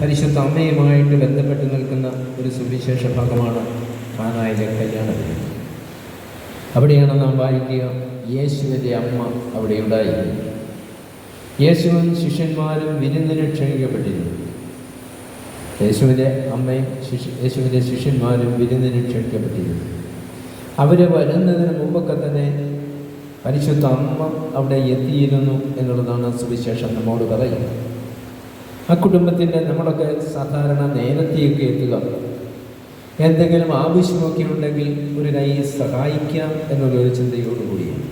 പരിശുദ്ധ അമ്മയുമായിട്ട് ബന്ധപ്പെട്ട് നിൽക്കുന്ന ഒരു സുവിശേഷ ഭാഗമാണ് കാനായിലെ കല്യാണം അവിടെയാണ് നാം വായിക്കുക യേശുവിന്റെ അമ്മ അവിടെ ഉണ്ടായിരുന്നു യേശുവും ശിഷ്യന്മാരും വിരുന്നിന് ക്ഷണിക്കപ്പെട്ടിരുന്നു. യേശുവിന്റെ അമ്മയും ശിഷ്യ യേശുവിന്റെ ശിഷ്യന്മാരും വിരുന്നിന് ക്ഷണിക്കപ്പെട്ടിരുന്നു. അവർ വരുന്നതിന് മുമ്പൊക്കെ തന്നെ പരിശുദ്ധ അമ്മ അവിടെ എത്തിയിരുന്നു എന്നുള്ളതാണ് സുവിശേഷം നമ്മോട് പറയുന്നത്. ആ കുടുംബത്തിന്റെ നമ്മളൊക്കെ സാധാരണ നേരത്തെയൊക്കെ എത്തുക. എന്തെങ്കിലും ആവശ്യമൊക്കെ ഉണ്ടെങ്കിൽ ഒരു കൈ സഹായിക്കാം എന്നുള്ളൊരു ചിന്തയോടുകൂടിയാണ്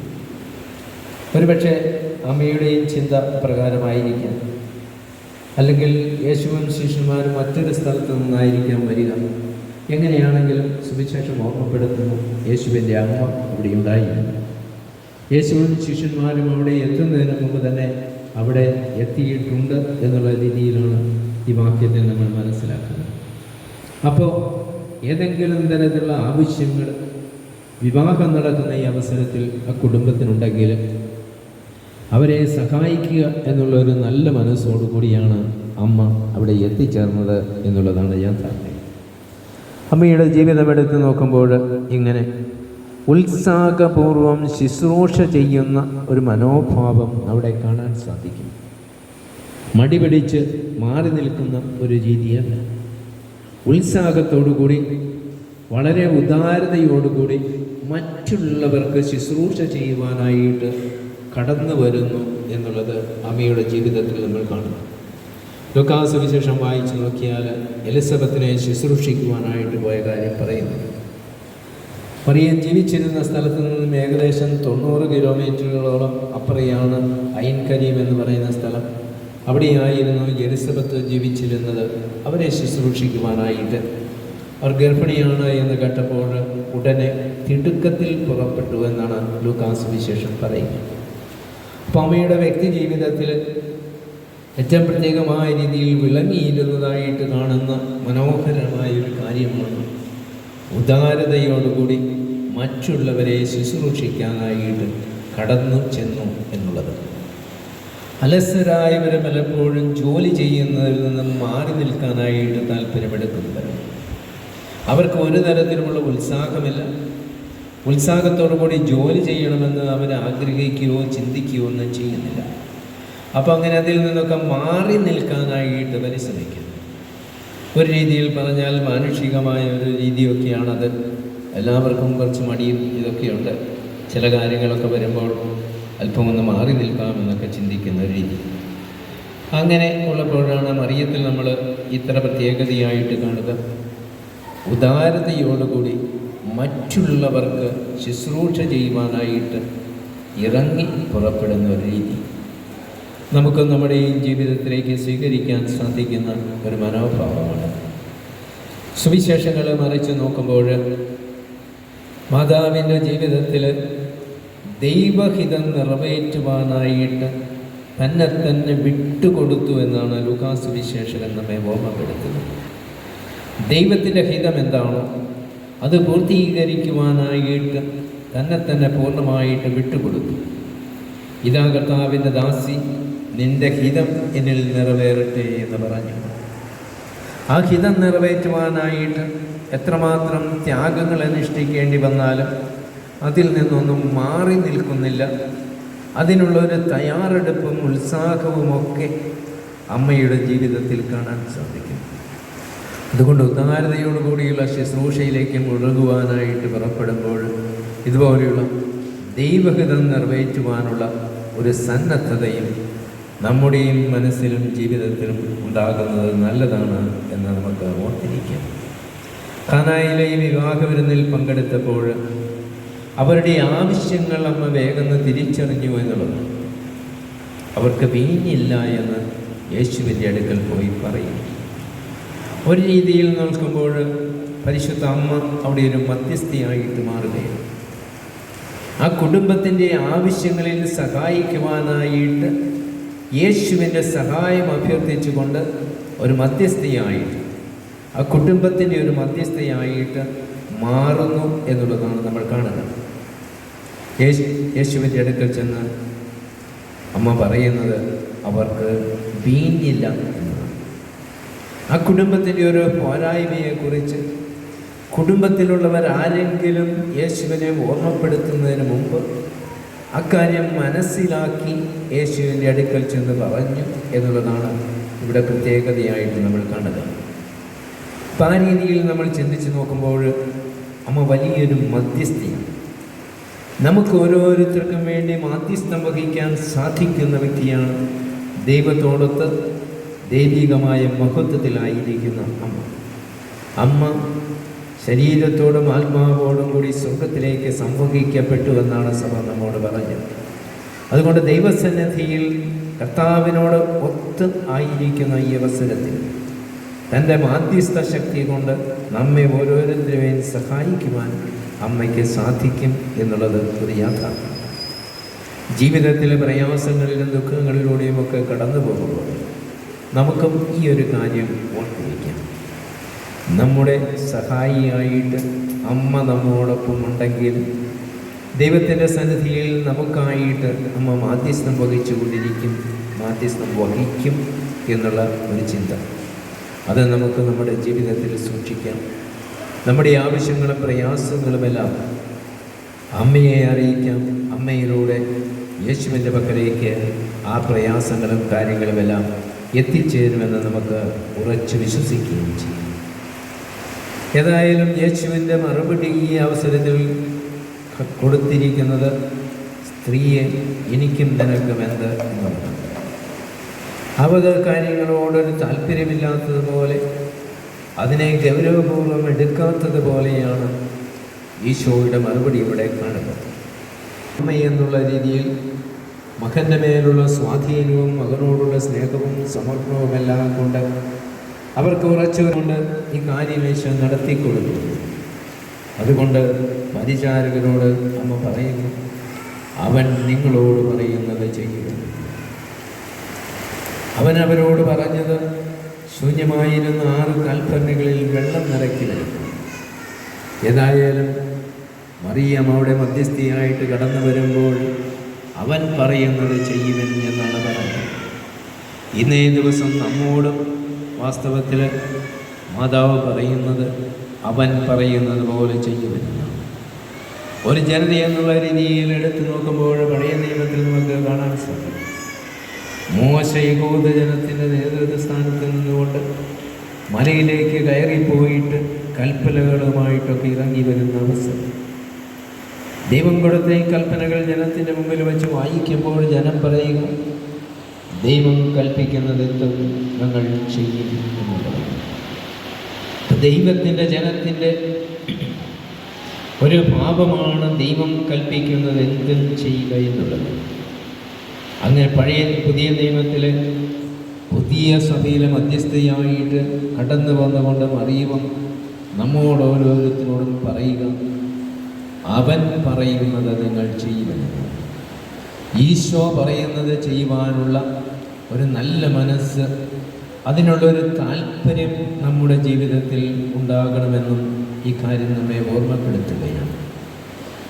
ഒരുപക്ഷെ അമ്മയുടെയും ചിന്ത പ്രകാരമായിരിക്കാം അല്ലെങ്കിൽ യേശുവും ശിഷ്യന്മാരും മറ്റൊരു സ്ഥലത്ത് നിന്നായിരിക്കാം വരിക. എങ്ങനെയാണെങ്കിലും സുവിശേഷം ഓർമ്മപ്പെടുത്തുന്നു. യേശുവിന്റെ അമ്മ അവിടെ ഉണ്ടായിരുന്നു യേശുവും ശിഷ്യന്മാരും അവിടെ എത്തുന്നതിന് മുമ്പ് തന്നെ അവിടെ എത്തിയിട്ടുണ്ട് എന്നുള്ള രീതിയിലാണ് ഈ വാക്യത്തെ നമ്മൾ മനസ്സിലാക്കുന്നത്. അപ്പോൾ ഏതെങ്കിലും തരത്തിലുള്ള ആവശ്യങ്ങൾ വിവാഹം നടക്കുന്ന ഈ അവസരത്തിൽ ആ കുടുംബത്തിനുണ്ടെങ്കിൽ അവരെ സഹായിക്കുക എന്നുള്ള ഒരു നല്ല മനസ്സോടുകൂടിയാണ് അമ്മ അവിടെ എത്തിച്ചേർന്നത് എന്നുള്ളതാണ് ഞാൻ യാഥാർത്ഥ്യം. അമ്മയുടെ ജീവിതം എടുത്ത് നോക്കുമ്പോൾ ഇങ്ങനെ ഉത്സാഹപൂർവം ശുശ്രൂഷ ചെയ്യുന്ന ഒരു മനോഭാവം അവിടെ കാണാൻ സാധിക്കും. മടി പിടിച്ച് മാറി നിൽക്കുന്ന ഒരു രീതിയല്ല. ഉത്സാഹത്തോടുകൂടി വളരെ ഉദാരതയോടുകൂടി മറ്റുള്ളവർക്ക് ശുശ്രൂഷ ചെയ്യുവാനായിട്ട് കടന്നു വരുന്നു എന്നുള്ളത് അമ്മയുടെ ജീവിതത്തിൽ നമ്മൾ കാണുന്നു. ലുക്കാസ് വിശേഷം വായിച്ചു നോക്കിയാൽ എലിസബത്തിനെ ശുശ്രൂഷിക്കുവാനായിട്ട് പോയ കാര്യം പറയുന്നു. മറിയം ജീവിച്ചിരുന്ന സ്ഥലത്ത് നിന്നും ഏകദേശം തൊണ്ണൂറ് കിലോമീറ്ററുകളോളം അപ്പുറയാണ് അയിൻ കരീം എന്ന് പറയുന്ന സ്ഥലം. അവിടെയായിരുന്നു എലിസബത്ത് ജീവിച്ചിരുന്നത്. അവരെ ശുശ്രൂഷിക്കുവാനായിട്ട്. അവർ ഗർഭിണിയാണ് എന്ന് കേട്ടപ്പോൾ ഉടനെ തിടുക്കത്തിൽ പുറപ്പെട്ടു എന്നാണ് ലൂക്കാസ് വിശേഷം പറയുന്നത്. അപ്പം അമ്മയുടെ വ്യക്തി ജീവിതത്തിൽ ഏറ്റവും പ്രത്യേകമായ രീതിയിൽ വിളങ്ങിയിരുന്നതായിട്ട് കാണുന്ന മനോഹരമായ ഒരു കാര്യമാണ് ഉദാരതയോടുകൂടി മറ്റുള്ളവരെ ശുശ്രൂഷിക്കാനായിട്ട് കടന്നു ചെന്നു എന്നുള്ളത്. അലസരായവരെ പലപ്പോഴും ജോലി ചെയ്യുന്നതിൽ നിന്നും മാറി നിൽക്കാനായിട്ട് താല്പര്യമെടുക്കുന്നത് അവർക്ക് ഒരു തരത്തിലുമുള്ള ഉത്സാഹമില്ല. ഉത്സാഹത്തോടു കൂടി ജോലി ചെയ്യണമെന്ന് അവർ ആഗ്രഹിക്കുകയോ ചിന്തിക്കുകയോ ഒന്നും ചെയ്യുന്നില്ല. അപ്പോൾ അങ്ങനെ അതിൽ നിന്നൊക്കെ മാറി നിൽക്കാനായിട്ട് പരിശ്രമിക്കുന്നു. ഒരു രീതിയിൽ പറഞ്ഞാൽ മാനുഷികമായ ഒരു രീതിയൊക്കെയാണത്. എല്ലാവർക്കും കുറച്ച് മടിയും ഇതൊക്കെയുണ്ട്. ചില കാര്യങ്ങളൊക്കെ വരുമ്പോൾ അല്പം ഒന്ന് മാറി നിൽക്കാമെന്നൊക്കെ ചിന്തിക്കുന്ന ഒരു രീതി. അങ്ങനെ ഉള്ളപ്പോഴാണ് മറിയത്തിൽ നമ്മൾ ഇത്ര പ്രത്യേകതയായിട്ട് കാണുക. ഉദാരതയോടുകൂടി മറ്റുള്ളവർക്ക് ശുശ്രൂഷ ചെയ്യുവാനായിട്ട് ഇറങ്ങി പുറപ്പെടുന്ന ഒരു രീതി. നമുക്ക് നമ്മുടെ ഈ ജീവിതത്തിലേക്ക് സ്വീകരിക്കാൻ സാധിക്കുന്ന ഒരു മനോഭാവമാണ്. സുവിശേഷങ്ങളെ മറിച്ച് നോക്കുമ്പോൾ മാതാവിന്റെ ജീവിതത്തിൽ ദൈവഹിതം നിറവേറ്റുവാനായിട്ട് തന്നെ തന്നെ വിട്ടുകൊടുത്തു എന്നാണ് ലൂക്കാസ് വിശേഷകൻ നമ്മെ ഓർമ്മപ്പെടുത്തുന്നത്. ദൈവത്തിന്റെ ഹിതം എന്താണോ അത് പൂർത്തീകരിക്കുവാനായിട്ട് തന്നെ തന്നെ പൂർണമായിട്ട് വിട്ടുകൊടുത്തു. ഇതാ കർത്താവിന്റെ ദാസി നിന്റെ ഹിതം എന്നിൽ നിറവേറട്ടെ എന്ന് പറഞ്ഞു. ആ ഹിതം നിറവേറ്റുവാനായിട്ട് എത്രമാത്രം ത്യാഗങ്ങൾ അനുഷ്ഠിക്കേണ്ടി വന്നാലും അതിൽ നിന്നൊന്നും മാറി നിൽക്കുന്നില്ല. അതിനുള്ളൊരു തയ്യാറെടുപ്പും ഉത്സാഹവുമൊക്കെ അമ്മയുടെ ജീവിതത്തിൽ കാണാൻ സാധിക്കും. അതുകൊണ്ട് ഉദാരതയോടുകൂടിയുള്ള ശുശ്രൂഷയിലേക്ക് മുഴുകുവാനായിട്ട് പുറപ്പെടുമ്പോൾ ഇതുപോലെയുള്ള ദൈവഹിതം നിറവേറ്റുവാനുള്ള ഒരു സന്നദ്ധതയും നമ്മുടെയും മനസ്സിലും ജീവിതത്തിലും ഉണ്ടാകുന്നത് നല്ലതാണ് എന്ന് നമുക്ക് ഓർത്തിരിക്കാം. കാനായിലെ ഈ വിവാഹ വിരുന്നിൽ പങ്കെടുത്തപ്പോൾ അവരുടെ ആവശ്യങ്ങൾ അമ്മ വേഗം തിരിച്ചറിഞ്ഞു എന്നുള്ളത്. അവർക്ക് വീഞ്ഞില്ല എന്ന് യേശുവിന്റെ അടുക്കൽ പോയി പറയും. ഒരു രീതിയിൽ നോക്കുമ്പോൾ പരിശുദ്ധ അമ്മ അവിടെ ഒരു മധ്യസ്ഥയായിട്ട് മാറുകയാണ്. ആ കുടുംബത്തിന്റെ ആവശ്യങ്ങളിൽ സഹായിക്കുവാനായിട്ട് യേശുവിന്റെ സഹായം അഭ്യർത്ഥിച്ചുകൊണ്ട് ഒരു മധ്യസ്ഥയായിട്ട് ആ കുടുംബത്തിന്റെ ഒരു മധ്യസ്ഥയായിട്ട് മാറുന്നു എന്നുള്ളതാണ് നമ്മൾ കാണുന്നത്. യേശു യേശുവിന്റെ അടുക്കൽ ചെന്ന് അമ്മ പറയുന്നത് അവർക്ക് വീഞ്ഞില്ല ആ കുടുംബത്തിന്റെ ഒരു പോരായ്മയെക്കുറിച്ച് കുടുംബത്തിലുള്ളവർ ആരെങ്കിലും യേശുവിനെ ഓർമ്മപ്പെടുത്തുന്നതിന് മുമ്പ് അക്കാര്യം മനസ്സിലാക്കി യേശുവിന്റെ അടുക്കൽ ചെന്ന് പറഞ്ഞു എന്നുള്ളതാണ് ഇവിടെ പ്രത്യേകതയായിട്ട് നമ്മൾ കണ്ടത് അപ്പം ആ രീതിയിൽ നമ്മൾ ചിന്തിച്ച് നോക്കുമ്പോൾ അമ്മ വലിയൊരു മധ്യസ്ഥയാണ് നമുക്ക് ഓരോരുത്തർക്കും വേണ്ടി മാധ്യസ്ഥം വഹിക്കാൻ സാധിക്കുന്ന വ്യക്തിയാണ് ദൈവത്തോടൊത്ത് ദൈവികമായ മഹത്വത്തിലായിരിക്കുന്ന അമ്മ. അമ്മ ശരീരത്തോടും ആത്മാവോടും കൂടി സ്വർഗത്തിലേക്ക് സംവഹിക്കപ്പെട്ടു എന്നാണ് സഭ നമ്മോട് പറഞ്ഞത്. അതുകൊണ്ട് ദൈവസന്നിധിയിൽ കർത്താവിനോട് ഒത്ത് ആയിരിക്കുന്ന ഈ അവസരത്തിൽ തന്റെ മാധ്യസ്ഥ ശക്തി കൊണ്ട് നമ്മെ ഓരോരുത്തരെയും സഹായിക്കുവാൻ അമ്മയ്ക്ക് സാധിക്കും എന്നുള്ളത് ഒരു യാഥാർത്ഥ്യം. ജീവിതത്തിലെ പ്രയാസങ്ങളിലും ദുഃഖങ്ങളിലൂടെയും ഒക്കെ കടന്നു പോകുമ്പോൾ നമുക്കും ഈ ഒരു കാര്യം നമ്മുടെ സഹായിയായിട്ട് അമ്മ നമ്മോടൊപ്പം ഉണ്ടെങ്കിൽ ദൈവത്തിന്റെ സന്നിധിയിൽ നമുക്കായിട്ട് അമ്മ മാധ്യസ്ഥം വഹിച്ചുകൊണ്ടിരിക്കും മാധ്യസ്ഥം വഹിക്കും എന്നുള്ള ഒരു ചിന്ത. അത് നമുക്ക് നമ്മുടെ ജീവിതത്തിൽ സൂക്ഷിക്കാം. നമ്മുടെ ആവശ്യങ്ങളും പ്രയാസങ്ങളുമെല്ലാം അമ്മയെ അറിയിക്കാം. അമ്മയിലൂടെ യേശുവിന്റെ പക്കലേക്ക് ആ പ്രയാസങ്ങളും കാര്യങ്ങളുമെല്ലാം എത്തിച്ചേരുമെന്ന് നമുക്ക് ഉറച്ചു വിശ്വസിക്കുകയും ചെയ്യും. ഏതായാലും യേശുവിന്റെ മറുപടി ഈ അവസരത്തിൽ കൊടുത്തിരിക്കുന്നത് സ്ത്രീയെ എനിക്കും നിനക്കും എന്ത് എന്നുള്ളതാണ്. അവത് കാര്യങ്ങളോടൊരു താല്പര്യമില്ലാത്തതുപോലെ അതിനെ ഗൗരവപൂർവം എടുക്കാത്തതുപോലെയാണ് ഈശോയുടെ മറുപടി ഇവിടെ കാണുന്നത്. അമ്മ എന്നുള്ള രീതിയിൽ മകന്റെ മേലുള്ള സ്വാധീനവും മകനോടുള്ള സ്നേഹവും സമർപ്പണവുമെല്ലാം കൊണ്ട് അവർക്ക് ഉറച്ചുകൊണ്ട് ഈ കാര്യമേശ നടത്തിക്കൊടുത്തു. അതുകൊണ്ട് പരിചാരകരോട് അമ്മ പറയുന്നു അവൻ നിങ്ങളോട് പറയുന്നത് ചെയ്യുക. അവൻ അവരോട് പറഞ്ഞത് ശൂന്യമായിരുന്ന ആറ് കൽപ്പനകളിൽ വെള്ളം നിറയ്ക്കില്ല ഏതായാലും മറിയം അവിടെ മധ്യസ്ഥിയായിട്ട് കടന്നു വരുമ്പോൾ അവൻ പറയുന്നത് ചെയ്യുമെന്ന് എന്നാണ് പറഞ്ഞത് ഇന്നേ ദിവസം നമ്മോടും വാസ്തവത്തിൽ മാതാവ് പറയുന്നത് അവൻ പറയുന്നത് പോലെ ചെയ്യുമെന്നാണ് ഒരു ജനത എന്നുള്ള രീതിയിൽ എടുത്തു നോക്കുമ്പോൾ പഴയ നിയമത്തിൽ നമുക്ക് കാണാൻ സാധിക്കും. മോശ ജനത്തിന്റെ നേതൃത്വ സ്ഥാനത്ത് നിന്നുകൊണ്ട് മലയിലേക്ക് കയറിപ്പോയിട്ട് കൽപ്പനകളുമായിട്ടൊക്കെ ഇറങ്ങി വരുന്ന അവസരം ദൈവം കൊടുത്ത ഈ കൽപ്പനകൾ ജനത്തിന്റെ മുമ്പിൽ വെച്ച് വായിക്കുമ്പോൾ ജനം പറയുക ദൈവം കൽപ്പിക്കുന്നത് എന്തും ഞങ്ങൾ ചെയ്യും എന്ന് പറയും ദൈവത്തിന്റെ ജനത്തിന്റെ ഒരു പാപമാണ് ദൈവം കൽപ്പിക്കുന്നത് എന്തും ചെയ്യുക എന്നുള്ളത്. അങ്ങനെ പഴയ പുതിയ ദൈവത്തിലെ പുതിയ സഭയിലെ മധ്യസ്ഥയായിട്ട് കടന്നു വന്നുകൊണ്ട് അറിയുവാൻ നമ്മോട് ഓരോരുത്തരോടും പറയുക അവൻ പറയുന്നത് നിങ്ങൾ ചെയ്യുമെന്ന്. ഈശോ പറയുന്നത് ചെയ്യുവാനുള്ള ഒരു നല്ല മനസ്സ് അതിനുള്ളൊരു താല്പര്യം നമ്മുടെ ജീവിതത്തിൽ ഉണ്ടാകണമെന്നും ഈ കാര്യം നമ്മെ ഓർമ്മപ്പെടുത്തുകയാണ്.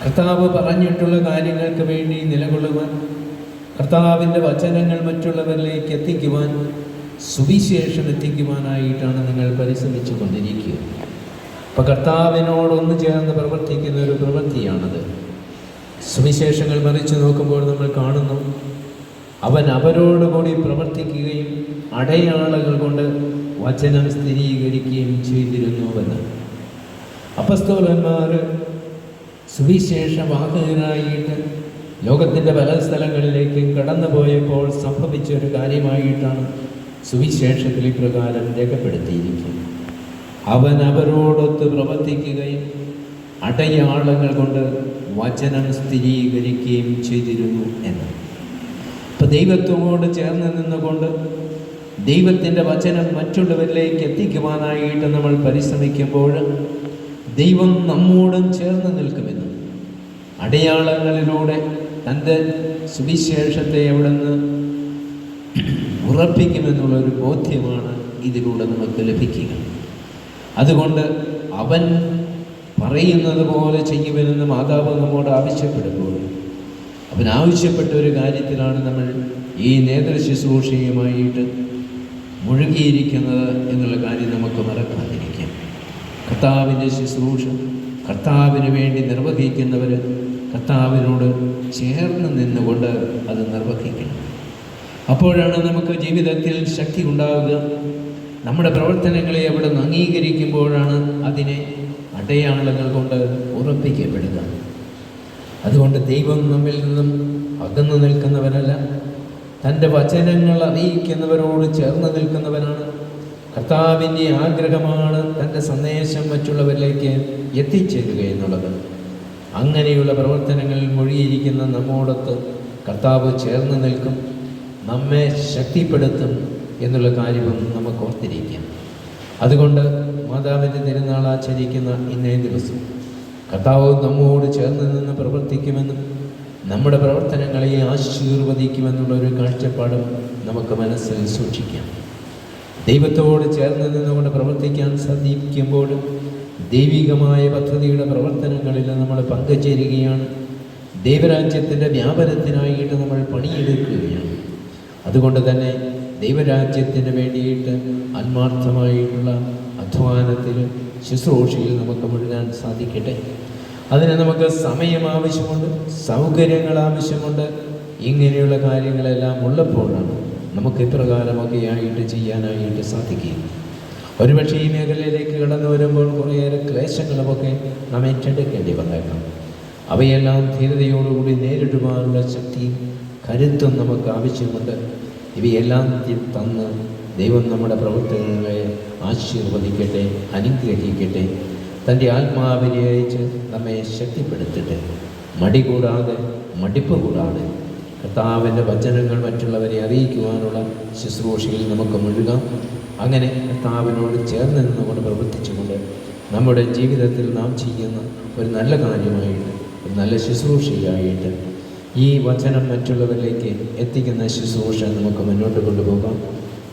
കർത്താവ് പറഞ്ഞിട്ടുള്ള കാര്യങ്ങൾക്ക് വേണ്ടി നിലകൊള്ളുവാൻ കർത്താവിന്റെ വചനങ്ങൾ മറ്റുള്ളവരിലേക്ക് എത്തിക്കുവാൻ സുവിശേഷം എത്തിക്കുവാനായിട്ടാണ് നിങ്ങൾ പരിശ്രമിച്ചു കൊണ്ടിരിക്കുക. അപ്പോൾ കർത്താവിനോടൊന്ന് ചേർന്ന് പ്രവർത്തിക്കുന്ന ഒരു പ്രവൃത്തിയാണത്. സുവിശേഷങ്ങൾ മറിച്ച് നോക്കുമ്പോൾ നമ്മൾ കാണുന്നു അവൻ അവരോടുകൂടി പ്രവർത്തിക്കുകയും അടയാളങ്ങൾ കൊണ്ട് വചനം സ്ഥിരീകരിക്കുകയും ചെയ്തിരുന്നുവെന്ന്. അപസ്തോലന്മാർ സുവിശേഷ വാഹകരായിട്ട് ലോകത്തിന്റെ പല സ്ഥലങ്ങളിലേക്ക് കടന്നു പോയപ്പോൾ സംഭവിച്ച ഒരു കാര്യമായിട്ടാണ് സുവിശേഷത്തിൽ ഇപ്രകാരം രേഖപ്പെടുത്തിയിരിക്കുന്നത്. അവൻ അവരോടൊത്ത് പ്രവർത്തിക്കുകയും അടയാളങ്ങൾ കൊണ്ട് വചനം സ്ഥിരീകരിക്കുകയും ചെയ്തിരുന്നു എന്ന്. ഇപ്പം ദൈവത്വമോട് ചേർന്ന് നിന്നുകൊണ്ട് ദൈവത്തിന്റെ വചനം മറ്റുള്ളവരിലേക്ക് എത്തിക്കുവാനായിട്ട് നമ്മൾ പരിശ്രമിക്കുമ്പോൾ ദൈവം നമ്മോടും ചേർന്ന് നിൽക്കുമെന്നും. അടയാളങ്ങളിലൂടെ തന്റെ സുവിശേഷത്തെ അവിടുന്ന് ഉറപ്പിക്കുമെന്നുള്ളൊരു ബോധ്യമാണ് ഇതിലൂടെ നമുക്ക് ലഭിക്കുക. അതുകൊണ്ട് അവൻ പറയുന്നത് പോലെ ചെയ്യുമെന്ന് മാതാവ് നമ്മോട് ആവശ്യപ്പെടുമ്പോൾ അവൻ ആവശ്യപ്പെട്ട ഒരു കാര്യത്തിലാണ് നമ്മൾ ഈ നേതൃ ശുശ്രൂഷയുമായിട്ട് മുഴുകിയിരിക്കുന്നത് എന്നുള്ള കാര്യം നമുക്ക് മറക്കാതിരിക്കാം. കർത്താവിന്റെ ശുശ്രൂഷ കർത്താവിന് വേണ്ടി നിർവഹിക്കുന്നവർ കർത്താവിനോട് ചേർന്ന് നിന്നുകൊണ്ട് അത് നിർവഹിക്കണം. അപ്പോഴാണ് നമുക്ക് ജീവിതത്തിൽ ശക്തി ഉണ്ടാവുക. നമ്മുടെ പ്രവർത്തനങ്ങളെ അവിടെ നിന്ന് അംഗീകരിക്കുമ്പോഴാണ് അതിനെ അടയാളങ്ങൾ കൊണ്ട് ഉറപ്പിക്കപ്പെടുക. അതുകൊണ്ട് ദൈവം നമ്മിൽ നിന്നും അകന്നു നിൽക്കുന്നവരല്ല തന്റെ വചനങ്ങൾ അറിയിക്കുന്നവരോട് ചേർന്ന് നിൽക്കുന്നവനാണ്. കർത്താവിന്റെ ആഗ്രഹമാണ് തന്റെ സന്ദേശം മറ്റുള്ളവരിലേക്ക് എത്തിച്ചേരുക എന്നുള്ളത്. അങ്ങനെയുള്ള പ്രവർത്തനങ്ങളിൽ മൊഴിയിരിക്കുന്ന നമ്മോടൊത്ത് കർത്താവ് ചേർന്ന് നിൽക്കും നമ്മെ ശക്തിപ്പെടുത്തും എന്നുള്ള കാര്യവും നമുക്ക് ഓർത്തിരിക്കാം. അതുകൊണ്ട് മാതാവിന്റെ തിരുനാൾ ആചരിക്കുന്ന ഇന്നേ ദിവസം കർത്താവ് നമ്മോട് ചേർന്ന് നിന്ന് പ്രവർത്തിക്കുമെന്നും നമ്മുടെ പ്രവർത്തനങ്ങളെ ആശീർവദിക്കുമെന്നുള്ള ഒരു കാഴ്ചപ്പാടും നമുക്ക് മനസ്സിൽ സൂക്ഷിക്കാം. ദൈവത്തോട് ചേർന്ന് നിന്നുകൊണ്ട് പ്രവർത്തിക്കാൻ സാധിക്കുമ്പോൾ ദൈവികമായ പദ്ധതിയുടെ പ്രവർത്തനങ്ങളിൽ നമ്മൾ പങ്കുചേരുകയാണ്. ദൈവരാജ്യത്തിന്റെ വ്യാപനത്തിനായിട്ട് നമ്മൾ പണിയെടുക്കുകയാണ്. അതുകൊണ്ട് തന്നെ ദൈവരാജ്യത്തിന് വേണ്ടിയിട്ട് ആത്മാർത്ഥമായിട്ടുള്ള അധ്വാനത്തിൽ ശുശ്രൂഷയിൽ നമുക്ക് മുഴുകാൻ സാധിക്കട്ടെ. അതിന് നമുക്ക് സമയം ആവശ്യമുണ്ട് സൗകര്യങ്ങൾ ആവശ്യമുണ്ട്. ഇങ്ങനെയുള്ള കാര്യങ്ങളെല്ലാം ഉള്ളപ്പോഴാണ് നമുക്ക് ഇപ്രകാരമൊക്കെ ആയിട്ട് ചെയ്യാനായിട്ട് സാധിക്കുക. ഒരുപക്ഷെ ഈ മേഖലയിലേക്ക് കടന്നു വരുമ്പോൾ കുറേയേറെ ക്ലേശങ്ങളുമൊക്കെ നാം ഏറ്റെടുക്കേണ്ടി വന്നേക്കാം. അവയെല്ലാം ധീരതയോടുകൂടി നേരിടുവാനുള്ള ശക്തിയും കരുത്തും നമുക്ക് ആവശ്യമുണ്ട്. ഇവയെല്ലാം തന്ന് ദൈവം നമ്മുടെ പ്രവർത്തനങ്ങളെ ആശീർവദിക്കട്ടെ അനുഗ്രഹിക്കട്ടെ. തന്റെ ആത്മാവിനെ അയച്ച് നമ്മെ ശക്തിപ്പെടുത്തട്ടെ. മടി കൂടാതെ മടിപ്പ് കൂടാതെ. കർത്താവിന്റെ വചനങ്ങൾ മറ്റുള്ളവരെ അറിയിക്കുവാനുള്ള ശുശ്രൂഷയിൽ നമുക്ക് മുഴുകാം. അങ്ങനെ കർത്താവിനോട് ചേർന്ന് നിന്നുകൊണ്ട് പ്രവർത്തിച്ചുകൊണ്ട് നമ്മുടെ ജീവിതത്തിൽ നാം ചെയ്യുന്ന ഒരു നല്ല കാര്യമായിട്ട് ഒരു നല്ല ശുശ്രൂഷയായിട്ട് ഈ വചനം മറ്റുള്ളവരിലേക്ക് എത്തിക്കുന്ന ശുശ്രൂഷ നമുക്ക് മുന്നോട്ട് കൊണ്ടുപോകാം.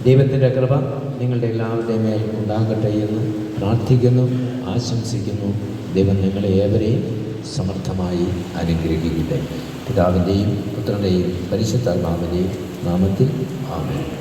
ദൈവത്തിന്റെ കൃപ നിങ്ങളുടെ എല്ലാവരുടെയും മേൽ ഉണ്ടാകട്ടെ എന്ന് പ്രാർത്ഥിക്കുന്നു ആശംസിക്കുന്നു. ദൈവം നിങ്ങളെ ഏവരെയും സമർത്ഥമായി അനുഗ്രഹിക്കട്ടെ. പിതാവിന്റെയും പുത്രന്റെയും പരിശുദ്ധാത്മാവിന്റെയും നാമത്തിൽ ആമേൻ.